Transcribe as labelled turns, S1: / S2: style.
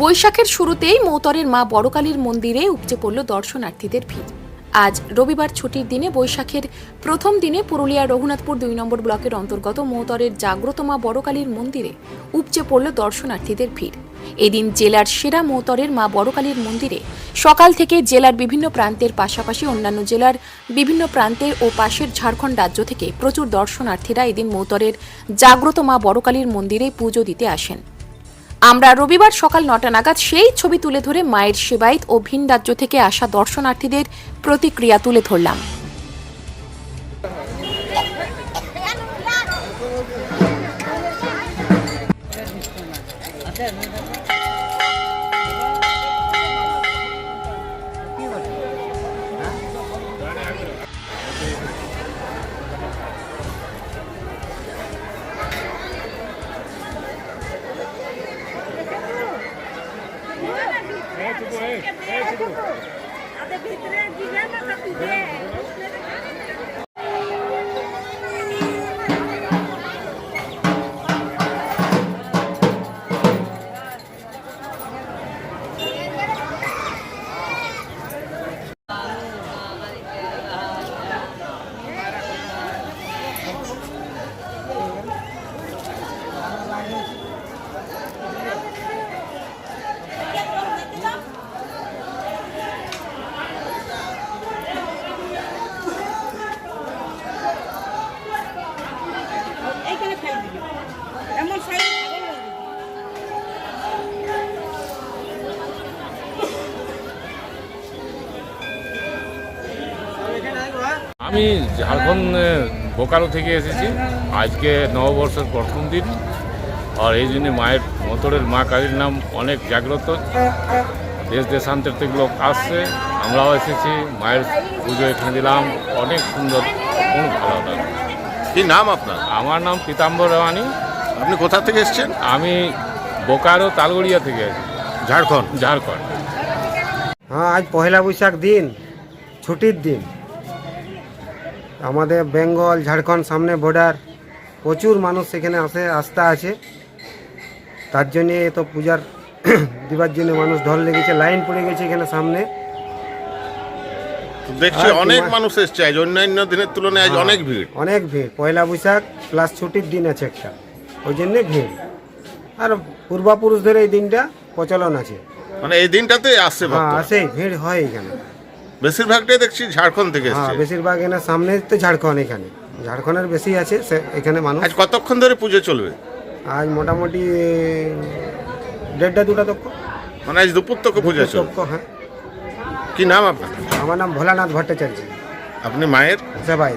S1: বৈশাখের শুরুতেই মৌতরের মা বড়কালীর মন্দিরে উপচে পড়ল দর্শনার্থীদের ভিড়। আজ রবিবার ছুটির দিনে বৈশাখের প্রথম দিনে পুরুলিয়ার রঘুনাথপুর দুই নম্বর ব্লকের অন্তর্গত মৌতরের জাগ্রত মা বড়কালীর মন্দিরে উপচে পড়ল দর্শনার্থীদের ভিড়। এদিন জেলার সেরা মৌতরের মা বড়কালীর মন্দিরে সকাল থেকে জেলার বিভিন্ন প্রান্তের পাশাপাশি অন্যান্য জেলার বিভিন্ন প্রান্তের ও পাশের ঝাড়খণ্ড রাজ্য থেকে প্রচুর দর্শনার্থীরা এদিন মৌতরের জাগ্রত মা বড়কালীর মন্দিরে পুজো দিতে আসেন। আমরা রবিবার সকাল নটা নাগাদ সেই ছবি তুলে ধরে মায়ের সেবায়িত ও ভিন রাজ্য থেকে আসা দর্শনার্থীদের প্রতিক্রিয়া তুলে ধরলাম।
S2: ভিতরে দিবে না এইখানে খাই দিবি। এমন
S3: আমি ঝাড়খণ্ড বোকারো থেকে এসেছি। আজকে নববর্ষের প্রথম দিন। আর এই জন্য মায়ের মতরের মা কালীর নাম অনেক জাগ্রত। দেশ দেশান্তর থেকে লোক আসছে। আমরাও এসেছি। মায়ের পুজো এখানে দিলাম। অনেক সুন্দর খুব ভালো লাগে
S4: কি নাম আপনার?
S3: আমার নাম পীতাম্বর রাওয়ানি
S4: আপনি কোথা থেকে এসেছেন?
S3: আমি বোকারো তালগড়িয়া থেকে আছি
S4: ঝাড়খণ্ড?
S3: ঝাড়খণ্ড।
S5: হ্যাঁ আজ পয়লা বৈশাখ দিন ছুটির দিন। আমাদের বেঙ্গল ঝাড়খণ্ড সামনে বর্ডার প্রচুর মানুষ সেখানে আসে আস্থা আছে। তার জন্যে তো পূজার দিবার জন্য মানুষ ঢল লেগেছে লাইন পড়ে গেছে এখানে সামনে।
S4: দেখছি অনেক মানুষ এসছে। আজ অন্যান্য দিনের তুলনায় আজ অনেক ভিড়।
S5: অনেক ভিড়। পয়লা বৈশাখ প্লাস ছুটির দিন আছে একটা। ওই জন্যে ভিড়। আর পূর্বাপুরুষ ধরে এই দিনটা প্রচলন আছে।
S4: মানে এই দিনটাতে আসছে
S5: হ্যাঁ আসে ভিড় হয় এখানে।
S4: বেশিরভাগটাই দেখছি ঝাড়খণ্ড থেকে
S5: হ্যাঁ
S4: এসছে।
S5: বেশিরভাগ এখানে সামনে তো ঝাড়খণ্ড এখানে। ঝাড়খণ্ডের বেশি আছে এখানে মানুষ।
S4: আজ কতক্ষণ ধরে পুজো চলবে?
S5: আজ মোটামুটি দেড়টা দুটা তক।
S4: মানে আজ দুপুর তক্ষ পুজো চলবে।
S5: হ্যাঁ।
S4: কি নাম আপনার?
S5: আমার নাম ভোলানাথ ভট্টাচার্য।
S4: আপনি মায়ের?
S5: সেবাই